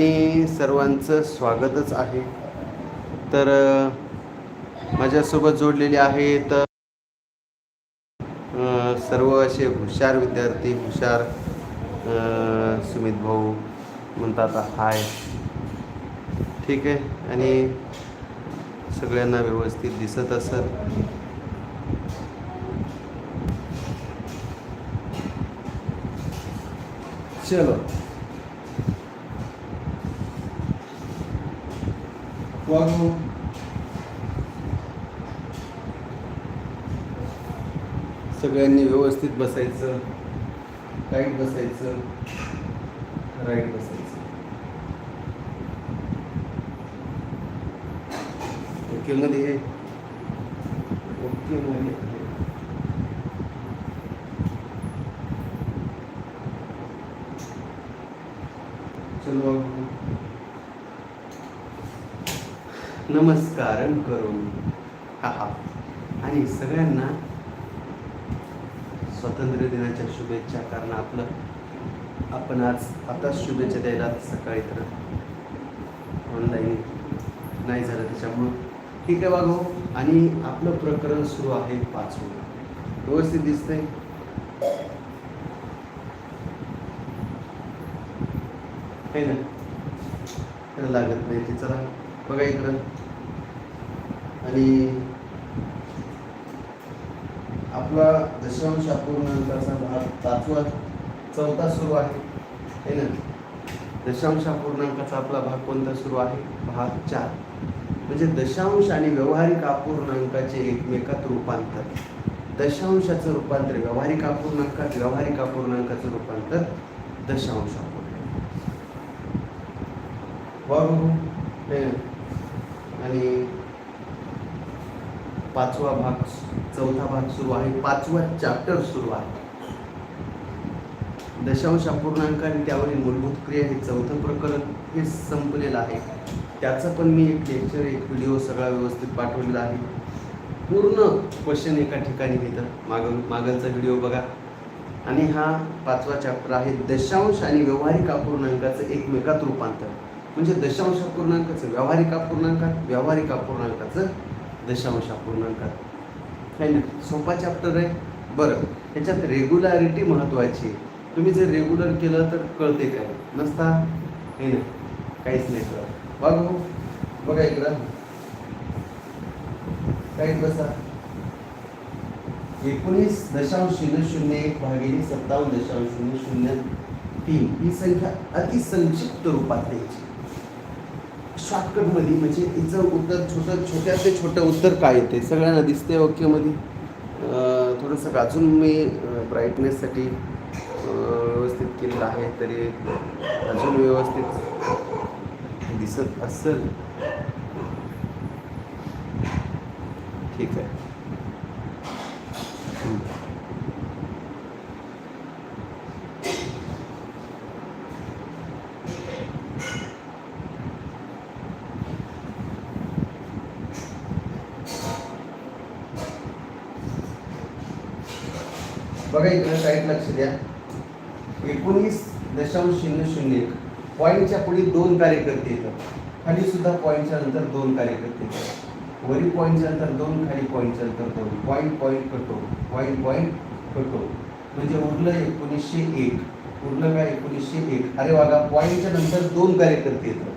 मी सर्वांचं स्वागतच आहे. तर माझ्यासोबत जोडलेले आहेत सर्व असे हुशार विद्यार्थी हुशार सुमित भाऊ म्हणतात हाय. ठीक आहे. आणि सगळ्यांना व्यवस्थित दिसत असत चलो. वागू सगळ्यांनी व्यवस्थित बसायचं राईट बसायचं राईट बसायचं. ओके मध्ये आहे. ओके मध्ये आहे. चलो वागू. नमस्कार करू. हा हा. आणि सगळ्यांना स्वातंत्र्य दिनाच्या शुभेच्छा कारण आपलं आपण आज आताच शुभेच्छा द्यायला सकाळी तर. ऑनलाईन नाही झालं त्याच्यामुळं. ठीक आहे बागो आणि आपलं प्रकरण सुरू आहे पाचवं. व्यवस्थित दिसतंय? आहे ना? लागत नाही ते. चला बघा इकडं. आणि आपला दशांश अपूर्णांकाचा भाग पाचवा चौथा सुरू आहे. है ना? दशांश अपूर्णांकाचा आपला भाग कोणता सुरू आहे? भाग चार. म्हणजे दशांश आणि व्यावहारिक अपूर्णांकाचे एकमेकात रूपांतर. दशांशाचं रूपांतर व्यावहारिक अपूर्णांकात व्यावहारिक अपूर्णांकाचं रूपांतर दशांश अपूर्णांक बरोबर? ना? आणि पाचवा भाग चौथा भाग सुरू आहे. पाचवा चॅप्टर सुरू आहे. दशांश अपूर्णांक आणि त्यावरील मूलभूत क्रिया हे चौथं प्रकरण हे संपलेलं आहे. त्याचं पण मी एक लेक्चर एक व्हिडिओ सगळा व्यवस्थित पाठवलेला आहे. पूर्ण क्वेश्चन एका ठिकाणी घेतं माग मागलचा व्हिडिओ बघा. आणि हा पाचवा चॅप्टर आहे. दशांश आणि व्यावहारिक अपूर्णांकाचं एकमेकात रूपांतर. म्हणजे दशांश अपूर्णांकाचं व्यावहारिक अपूर्णांकात व्यावहारिक अपूर्णांकाचं दशांश अपूर्णांकात आहे ना सोपा चॅप्टर आहे. बरं. ह्याच्यात रेग्युलॅरिटी महत्त्वाची आहे. तुम्ही जर रेग्युलर केलं तर कळते काय? नसता? हे ना काहीच नाही कळत. बघ बघा इकडं. काहीच बसा एकोणीस दशांश शून्य शून्य एक भागिले सत्तावन्न दशांश शून्य शून्य तीन. ही संख्या अतिसंक्षिप्त रूपात द्यायची शॉर्टकटमध्ये म्हणजे हिचं उत्तर छोटं छोट्यातले छोटं उत्तर काय येते? सगळ्यांना दिसते वाक्यामध्ये अं, थोडंसं अजून मी ब्राईटनेससाठी व्यवस्थित केलेलं आहे तरी अजून व्यवस्थित दिसत असेल. ठीक आहे. बघा इकडे साईड लक्ष द्या. एकोणीस दशांश शून्य शून्य एक. पॉईंटच्या पुढे दोन कार्यकर्ते येतात. खाली सुद्धा पॉईंटच्या नंतर दोन कार्यकर्ते येतात. वरी पॉईंटच्या नंतर दोन खाली पॉईंटच्या नंतर दोन. पॉईंट पॉईंट कटो. पॉईंट पॉईंट कटो. म्हणजे उरलं एकोणीसशे एक. उरलं काय एकोणीसशे एक? अरे बघा पॉईंटच्या नंतर दोन कार्यकर्ते येतात.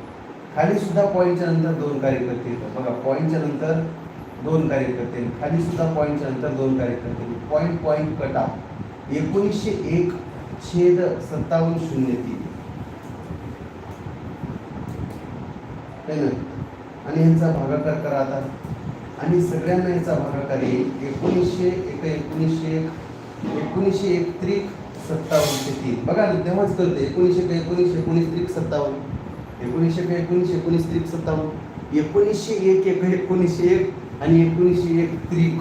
खाली सुद्धा पॉईंटच्या नंतर दोन कार्यकर्ते येतात. बघा पॉईंटच्या नंतर दोन कार्यकर्ते खाली सुद्धा पॉईंटच्या नंतर दोन कार्यकर्ते. पॉईंट पॉईंट कटा एकोणीसशे एक छेद सत्तावन्न शून्य तीन. आणि ह्यांचा भागाकार करा आता. आणि सगळ्यांना ह्याचा भागाकार येईल. एकोणीसशे एक एकोणीसशे एक एकोणीसशे एक त्रिक सत्तावन्नशे तीन. बघा ना तेव्हाच कळतं. एकोणीसशे का एकोणीसशे एकोणीस त्रिक सत्तावन्न. एकोणीसशे का एकोणीसशे एकोणीस त्रिक सत्तावन्न. एकोणीसशे एक एक एकोणीसशे एक आणि एकोणीसशे एक त्रिक.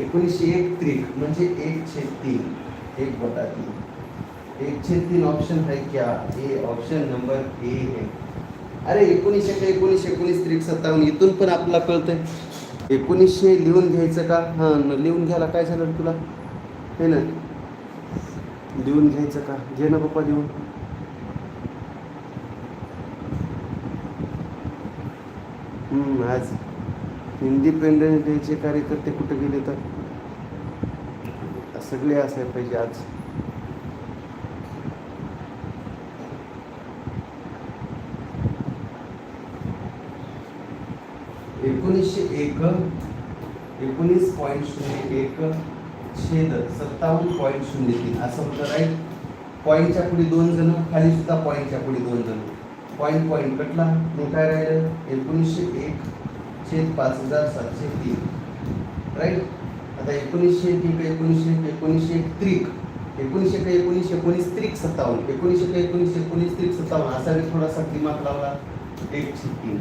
एकोणीसशे एक त्रिक म्हणजे एक छेद तीन. एक बटा तीन. एक छेद तीन ऑप्शन है क्या? ए ऑप्शन नंबर ए है. अरे एकोणीसशे का एकोणीसशे एकोणीस त्रिक सत्तावन्न? इथून पण आपल्याला कळतंय. एकोणीसशे लिहून घ्यायचं का? हां न लिहून घ्यायला काय झालं तुला? हे ना. लिहून घ्यायचं का? घे ना पप्पा लिहून. आज. इंडिपेंडन्स डेचे कार्यकर्ते कुठे गेले तर? सगळे असायला पाहिजे आज. एकोणीसशे एक एकोणीस पॉईंट शून्य एक छेद सत्तावन्न पॉईंट शून्य तीन. असं होतं राईट पॉईंटच्या पुढे दोन जण खाली सुद्धा पॉईंटच्या पुढे दोन जण. पॉईंट पॉईंट कटला. मग काय राहिलं? एकोणीसशे एक छेद पाच हजार सातशे तीन. राईट आता एकोणीसशे एक एकोणीसशे एकोणीसशे एक त्रिक. एकोणीसशे का एकोणीसशे एकोणीस त्रिक सत्तावन्न. एकोणीसशे का एकोणीसशे एकोणीस त्रिक सत्तावन्न. असा मी थोडासा दिमाग लावला. एक तीन.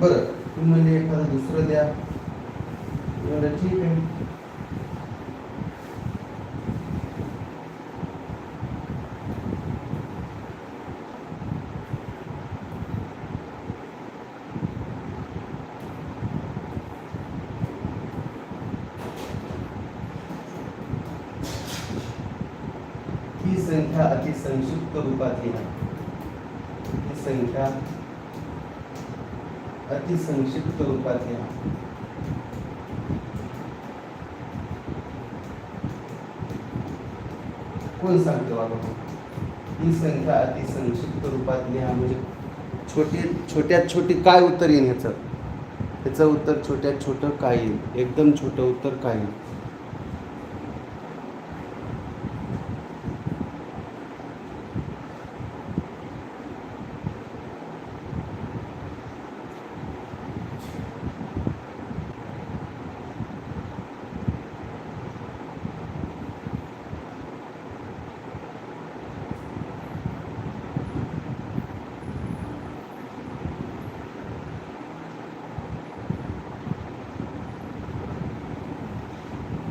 बरं. तुम्ही म्हणजे एखादं दुसरं द्या. बरं ठीक आहे ही संख्या अति संक्षिप्त रूपात लिहा. ही संख्या अति संक्षिप्त रूपात लिहा. कोण सांगतो बाबा? ही संख्या अति संक्षिप्त रूपात लिहा म्हणजे छोटे छोट्यात छोटी काय उत्तर येईल ह्याचं? ह्याचं उत्तर छोट्यात छोटं काय येईल? एकदम छोटं उत्तर काय येईल?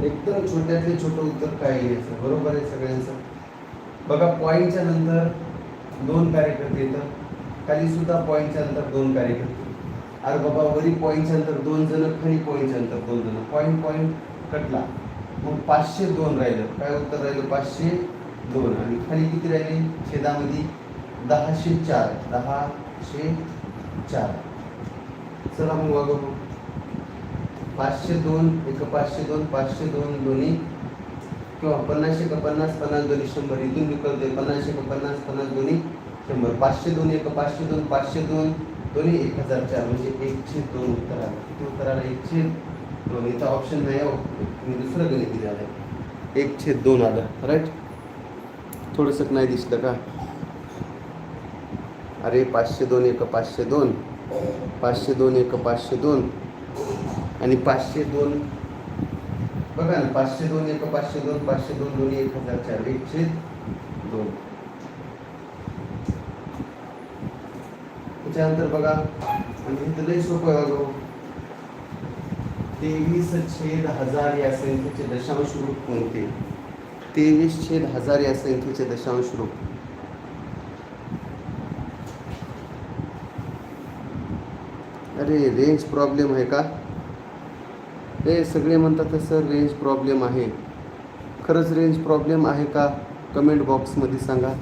एकदम छोट्यातले छोटं उत्तर काय यायचं बरोबर आहे सगळ्यांचं? बघा पॉईंटच्या नंतर दोन कार्यकर्ते येतात खाली सुद्धा पॉईंटच्या नंतर दोन कार्यकर्ते अरे बाबा वरी पॉईंटच्या नंतर दोन जण खाली पॉईंटच्या नंतर दोन जण. पॉईंट पॉईंट कटला. मग पाचशे दोन राहिलं. काय उत्तर राहिलं? पाचशे दोन. आणि खाली किती राहिले? छेदामध्ये दहाशे चार. दहाशे चार. चला मग वागव. पाचशे दोन, एक पाचशे दोन पाचशे दोन दोन्ही. किंवा पन्नासशे का पन्नास पन्नास दोन्ही शंभर. इथून मी करतोय पन्नासशे का पन्नास पन्नास दोन्ही शंभर. पाचशे दोन, एक दोन दोन एक हज़ार चार. एकशे दोन उत्तर आलं किती उत्तर दोन. ऑप्शन नाही हो. मी दुसरं गणित दिलं आलं एकशे दोन आलं. राईट का? अरे, पाचशे दोन, एक पाचशे दोन. पाचशे दोन, एक पाचशे दोन. आणि पाचशे दोन. बघा ना पाचशे दोन एक पाचशे दोन पाचशे दोन दोन्ही एक हजार चार एकशे दोन. त्याच्यानंतर बघा आणि इथं लई सोपं आहे बघा तेवीस छेद हजार या संख्येचे दशांश रूप कोणते? तेवीस छेद हजार या संख्येचे दशांश रूप. अरे रेंज प्रॉब्लेम आहे का? हे सगळे म्हणतात सर रेंज प्रॉब्लेम आहे. खरंच रेंज प्रॉब्लेम आहे का? कमेंट बॉक्समध्ये सांगा.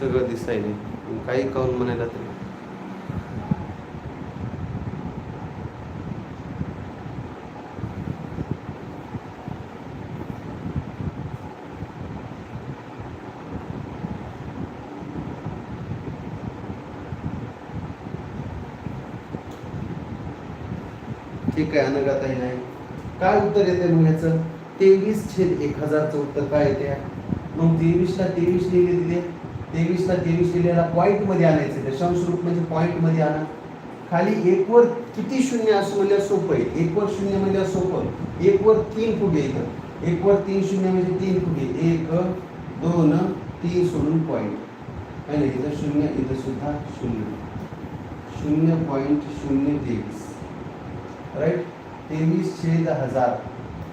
सगळं दिसायले काही काऊन म्हणायला तरी ठीक आहे अनगाताही नाही? काय उत्तर येते मग ह्याचं? तेवीस छेद एक हजारचं उत्तर काय येते? मग तेवीसला तेवीस लिहिले दिले. तेवीसला तेवीस लिहिलेला पॉईंटमध्ये आणायचं दशांश रूप म्हणजे पॉईंटमध्ये आणा. खाली एक वर किती शून्य असं म्हणजे सोपं आहे. एक वर शून्य म्हणजे सोपं एक वर तीन फुगे इथं. एक वर तीन शून्य म्हणजे तीन फुगे. एक दोन तीन सोडून पॉईंट आणि इथं शून्य इथं सुद्धा शून्य. शून्य पॉईंट शून्य तेवीस. राईट तेवीस छेद हजार.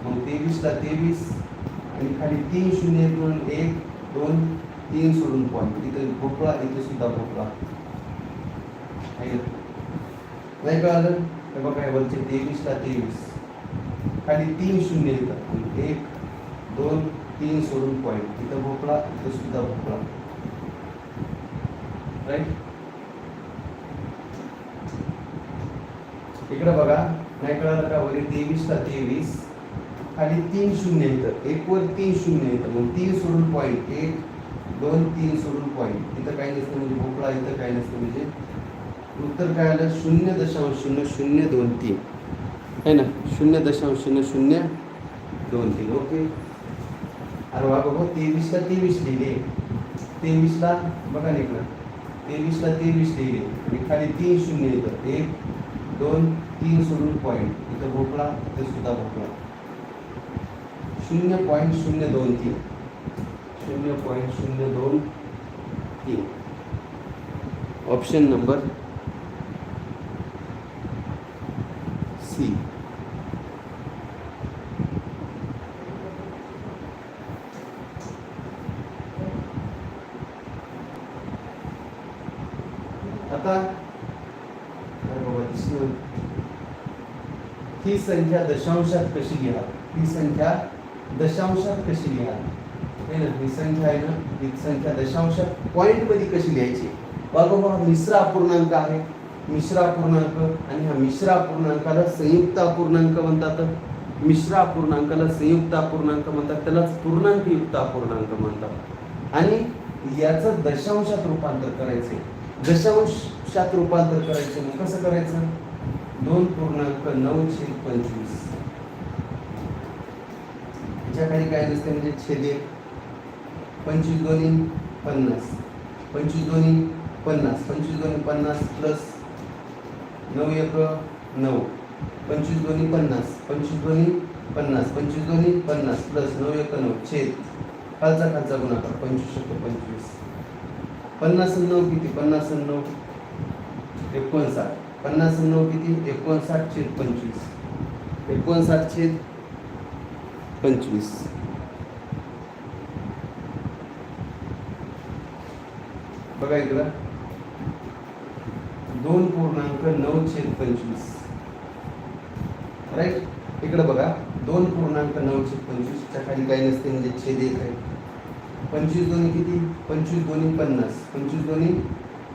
मग तेवीसला तेवीस आणि खाली तीन शून्य दोन एक दोन तीन सोडून पॉईंट इथं भोपळा इथे सुद्धा भोपळा. नाही कळालं? हे बघा हे वरचे तेवीसला तेवीस. खाली तीन शून्य येतात. एक दोन तीन सोडून पॉईंट इथं भोपळा इथं सुद्धा भोपळा. राईट इकडे बघा. नाही कळालं का? वरील तेवीसला तेवीस खाली तीन शून्य येतं. एक वर तीन शून्य येतं. मग तीन सोडून पॉईंट एक दोन तीन सोडून पॉईंट इथं काही नसतं म्हणजे भोपळा इथं काही नसतं म्हणजे उत्तर काय आलं? शून्य दशांश शून्य शून्य दोन तीन. आहे ना? शून्य दशांश शून्य शून्य दोन तीन. ओके? अरे वा बाबा तेवीसला तेवीस लिहिले. तेवीसला बघा निघणार तेवीसला तेवीस लिहिले. आणि खाली तीन शून्य येतं. एक दोन तीन सोडून पॉईंट इथं भोपळा इथे सुद्धा भोपळा. शून्य पॉईंट शून्य दोन तीन. शून्य पॉईंट शून्य दोन तीन. ऑप्शन नंबर सी आता बाबा दिसलं. ही संख्या दशांशात कशी घ्या? ही संख्या दशांशात कशी लिहा है ना? ही संख्या आहे ना? ही संख्या दशांशात पॉइंटमध्ये कशी लिहायची? बघा हा मिश्र अपूर्णांक आहे. मिश्र अपूर्णांक आणि ह्या मिश्र अपूर्णांकाला संयुक्त अपूर्णांक म्हणतात. मिश्र अपूर्णांकाला संयुक्त अपूर्णांक म्हणतात. त्यालाच पूर्णांक युक्त अपूर्णांक म्हणतात. आणि याचं दशांशात रूपांतर करायचे दशांशात रूपांतर करायचं मग कसं करायचं? दोन पूर्णांक नऊ छेद पंचवीस. याच्या खाली काय दिसते म्हणजे छेद. पंचवीस दोन्ही पन्नास. पंचवीस दोन्ही पन्नास. पंचवीस दोन्ही पन्नास प्लस नऊ एक नऊ. पंचवीस दोन्ही पन्नास. पंचवीस दोन्ही पन्नास. पंचवीस दोन्ही पन्नास प्लस नऊ एक नऊ. छेद. खालचा खालचा गुणाकार. पंचवीस शक्य पंचवीस. पन्नास नऊ किती? पन्नास नऊ. एकोणसाठ. पन्नास नऊ किती? एकोणसाठ छेद पंचवीस. एकोणसाठ छेद पंचवीस. बघा इकडं. दोन पूर्णांक नऊ छेद पंचवीस. राईट इकडं बघा. दोन पूर्णांक नऊ छेद पंचवीसच्या खाली काही नसते म्हणजे छेद एक आहे. पंचवीस दोन्ही किती? पंचवीस दोन्ही पन्नास. पंचवीस दोन्ही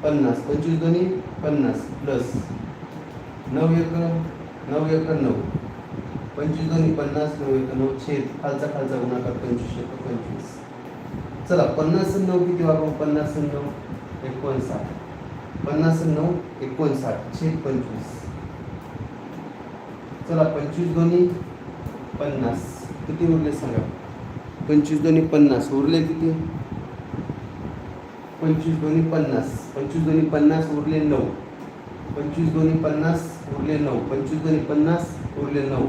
पन्नास. पंचवीस दोन्ही पन्नास प्लस नऊ एक नऊ एक नऊ. पंचवीस दोन्ही पन्नास नऊ एक नऊ. छेद खालचा खालचा गुणाकार पंचवीस एक पंचवीस. चला पन्नास नऊ किती वापरू? पन्नास नऊ एकोणसाठ. पन्नास नऊ एकोणसाठ. छेद पंचवीस. चला पंचवीस दोन्ही पन्नास. किती उरले सांगा? पंचवीस दोन्ही पन्नास. उरले किती? पंचवीस दोन्ही पन्नास. पंचवीस दोन्ही पन्नास उरले नऊ. पंचवीस दोन्ही पन्नास उरले नऊ. पंचवीस दोन्ही पन्नास उरले नऊ.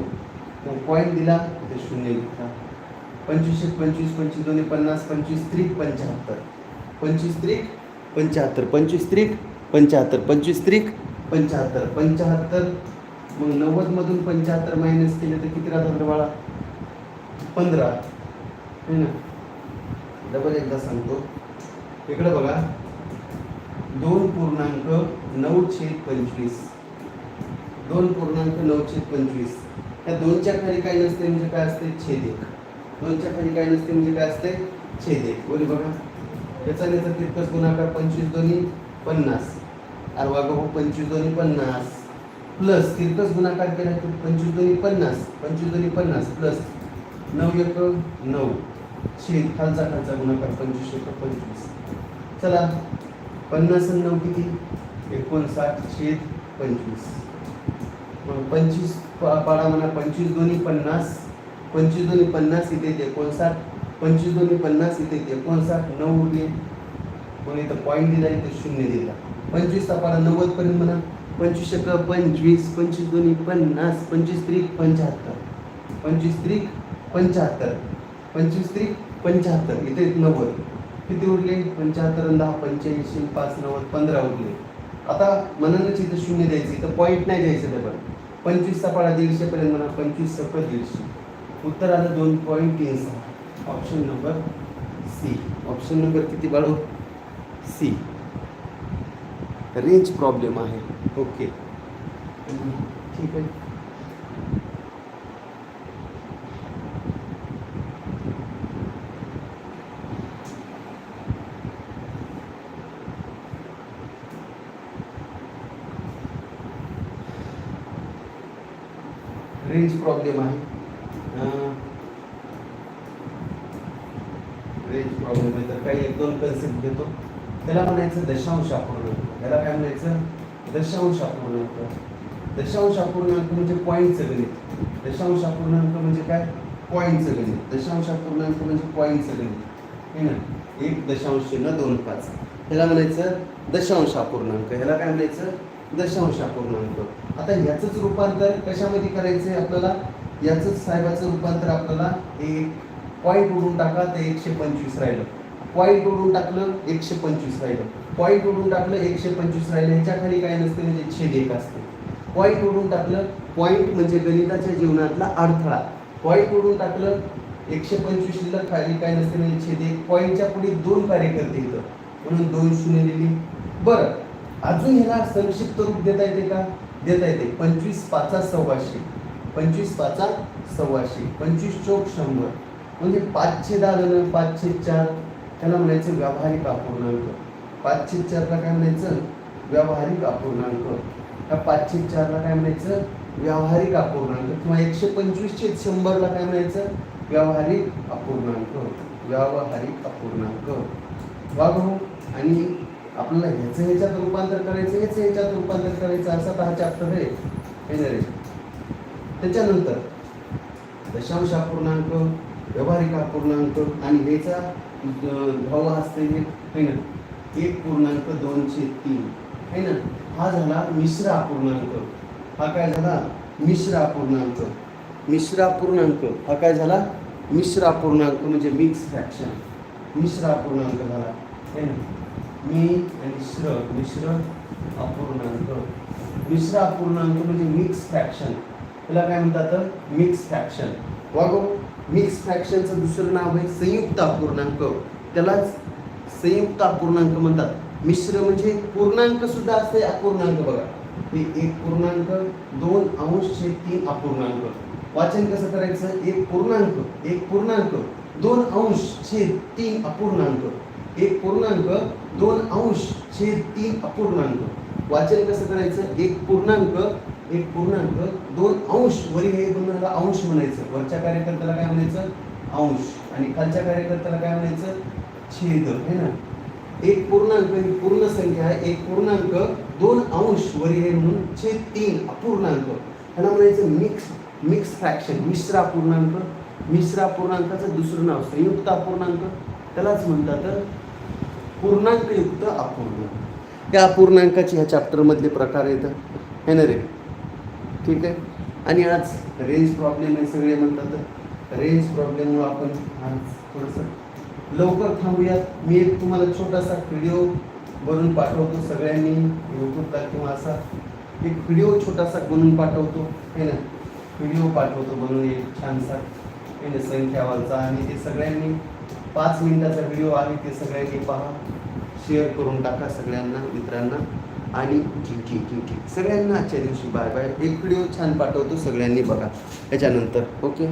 मग पॉईंट दिला ते शून्य लिहिता. पंचवीस एक पंचवीस पंचवीस दोन्ही पन्नास पंचवीस त्रिक पंच्याहत्तर. पंचवीस त्रिक पंच्याहत्तर. पंचवीस त्रिक पंच्याहत्तर. पंचवीस त्रिक पंच्याहत्तर. पंच्याहत्तर मग नव्वदमधून पंच्याहत्तर मायनस केले तर किती राहतात रे बाळा? पंधरा. है ना? डबल एकदा सांगतो. इकडे बघा. दोन पूर्णांक नऊ छेद पंचवीस. दोन पूर्णांक नऊ छेद पंचवीस. या दोनच्या खाली काय नसते म्हणजे काय असते? छेद एक. दोनच्या खाली काय नसते म्हणजे काय असते? छेद एक. बोल बघा. याचा याचा तितकंच गुणाकार पंचवीस दोन्ही पन्नास. अरवा गहू पंचवीस दोन्ही पन्नास. प्लस तिरकस गुणाकार केला तर पंचवीस दोन्ही पन्नास. पंचवीस दोन्ही पन्नास प्लस नऊ एक नऊ. छेद खालचा खालचा गुणाकार पंचवीस एक पंचवीस. चला. पन्नास नऊ किती? एकोणसाठ छेद पंचवीस. पंचवीस पाडा म्हणा पंचवीस दोन्ही पन्नास. पंचवीस दोन्ही पन्नास इथे एकोणसाठ. पंचवीस दोन्ही पन्नास इथे येते एकोणसाठ नऊ उरले. मग इथं पॉईंट दिला इथे शून्य दिला. पंचवीसचा पाडा नव्वद पर्यंत म्हणा. पंचवीस एक पंचवीस पंचवीस दोन्ही पन्नास पंचवीस त्रिक पंच्याहत्तर. पंचवीस त्रिक पंच्याहत्तर. पंचवीस त्रिक पंच्याहत्तर. इथे नव्वद. किती उरले? पंच्याहत्तर दहा पंच्याऐंशी पाच नव्वद पंधरा उरले. आता मनानच इथं शून्य द्यायचं इथं पॉईंट नाही द्यायचं डबल पंचवीसचा पाडा दीडशे पर्यंत म्हणा पंचवीस सकट दीडशे. उत्तर आलं दोन पॉईंट तीन सहा. Option number C option number किती बाळू? सी रेंज प्रॉब्लेम आहे. ओके ठीक आहे रेंज प्रॉब्लेम आहे. रेंज प्रॉब्लेम आहे तर काही एक दोन कन्सेप्ट घेतो त्याला म्हणायचं दशांश अपूर्णांक याला काय म्हणायचं? दशांश अपूर्णांक दशांश अपूर्णांक म्हणजे पॉईंटचं गणित. दशांश अपूर्णांक म्हणजे काय? पॉईंटचं गणित. दशांश अपूर्णांक म्हणजे पॉईंटचं गणित. है ना? एक दशांश चिन्ह दोन पाच. ह्याला म्हणायचं दशांश अपूर्णांक ह्याला काय म्हणायचं? दशांश अपूर्णांक आता ह्याचंच रूपांतर कशामध्ये करायचं आहे आपल्याला? याचंच साहेबाचं रूपांतर आपल्याला एक पॉईंट उडून टाका तर एकशे पंचवीस राहिलं. पॉईंट उडून टाकलं एकशे पंचवीस राहिलं. पॉईंट उडून टाकलं एकशे पंचवीस राहिलं. ह्याच्या खाली काय नसते म्हणजे छेद एक असते. पॉईंट उडून टाकलं पॉईंट म्हणजे गणिताच्या जीवनातला अडथळा. पॉईंट उडून टाकलं एकशे पंचवीसला खाली काय नसते म्हणजे छेद एक. पॉईंटच्या पुढे दोन कार्यकर्ते इथं. म्हणून दोन शून्य दिली. बरं. अजून ह्याला संक्षिप्त रूप देता येते का? देता येते. पंचवीस पाचा सव्वाशे. पंचवीस पाचा सव्वाशे. पंचवीस चौक शंभर. म्हणजे पाचशे दहा जण पाचशे चार. त्याला म्हणायचं व्यावहारिक अपूर्णांक. पाचशे चारला काय म्हणायचं? व्यावहारिक अपूर्णांक. ह्या पाचशे चारला काय म्हणायचं? व्यावहारिक अपूर्णांक. किंवा एकशे पंचवीसशे शंभरला काय म्हणायचं? व्यावहारिक अपूर्णांक. व्यावहारिक अपूर्णांक. वाघ आणि आपल्याला ह्याचं ह्याच्यात रूपांतर करायचं ह्याचं ह्याच्यात रूपांतर करायचं असा हा चॅप्टर आहे. हे नाही त्याच्यानंतर दशांश अपूर्णांक व्यवहारिक अपूर्णांक आणि ह्याचा भाव असते हे ना? एक पूर्णांक दोनशे तीन. है ना? हा झाला मिश्र अपूर्णांक हा काय झाला? मिश्र अपूर्णांक मिश्र अपूर्णांक हा काय झाला? मिश्र अपूर्णांक म्हणजे मिक्स फ्रॅक्शन मिश्र अपूर्णांक झाला. है ना? मी आणि श्र मिश्र अपूर्णांक. मिश्र अपूर्णांक म्हणजे मिक्स फ्रॅक्शन त्याला काय म्हणतात मिक्स फ्रॅक्शन वागो मिक्स फ्रॅक्शनचं दुसरं नाव आहे संयुक्त अपूर्णांक. त्यालाच संयुक्त अपूर्णांक म्हणतात. मिश्र म्हणजे पूर्णांक सुद्धा असते अपूर्णांक बघा. हे एक पूर्णांक दोन अंश छेद तीन अपूर्णांक. वाचन कसं करायचं? एक पूर्णांक एक पूर्णांक. दोन अंश छेद तीन अपूर्णांक. एक पूर्णांक दोन अंश छेद तीन अपूर्णांक. वाचन कसं करायचं? एक पूर्णांक एक पूर्णांक. दोन अंश वरी हे दोन अंश म्हणायचं. वरच्या कार्यकर्त्याला काय म्हणायचं? अंश. आणि खालच्या कार्यकर्त्याला काय म्हणायचं? छेद. है ना? एक पूर्णांक ही पूर्ण संख्या आहे एक पूर्णांक दोन अंश वरी हे म्हणून छेद तीन अपूर्णांक. ह्याला म्हणायचं मिक्स मिक्स फ्रॅक्शन मिश्रा पूर्णांक. मिश्रा पूर्णांकाचं दुसरं नाव संयुक्त अपूर्णांक त्यालाच म्हणतात पूर्णांकयुक्त अपूर्णांक या अपूर्णांकाची ह्या चॅप्टरमधले प्रकार येतं है ना रे? ठीक आहे? आणि आज रेंज प्रॉब्लेम आहे सगळे म्हणतात. रेंज प्रॉब्लेममुळे आपण आज थोडंसं लवकर थांबूयात. मी एक तुम्हाला छोटासा व्हिडिओ बनवून पाठवतो सगळ्यांनी. यूट्यूबला किंवा असा एक व्हिडिओ छोटासा बनवून पाठवतो. है ना? व्हिडिओ पाठवतो बनवून एक छानसा. है ना संख्यावालचा आणि ते सगळ्यांनी पाच मिनिटाचा व्हिडिओ आहे ते सगळ्यांनी पहा. शेअर करून टाका सगळ्यांना मित्रांना. आणि ठीक ठीक ठीक ठीक सगळ्यांना आजच्या दिवशी बाय बाय एक व्हिडिओ छान पाठवतो सगळ्यांनी बघा. त्याच्यानंतर ओके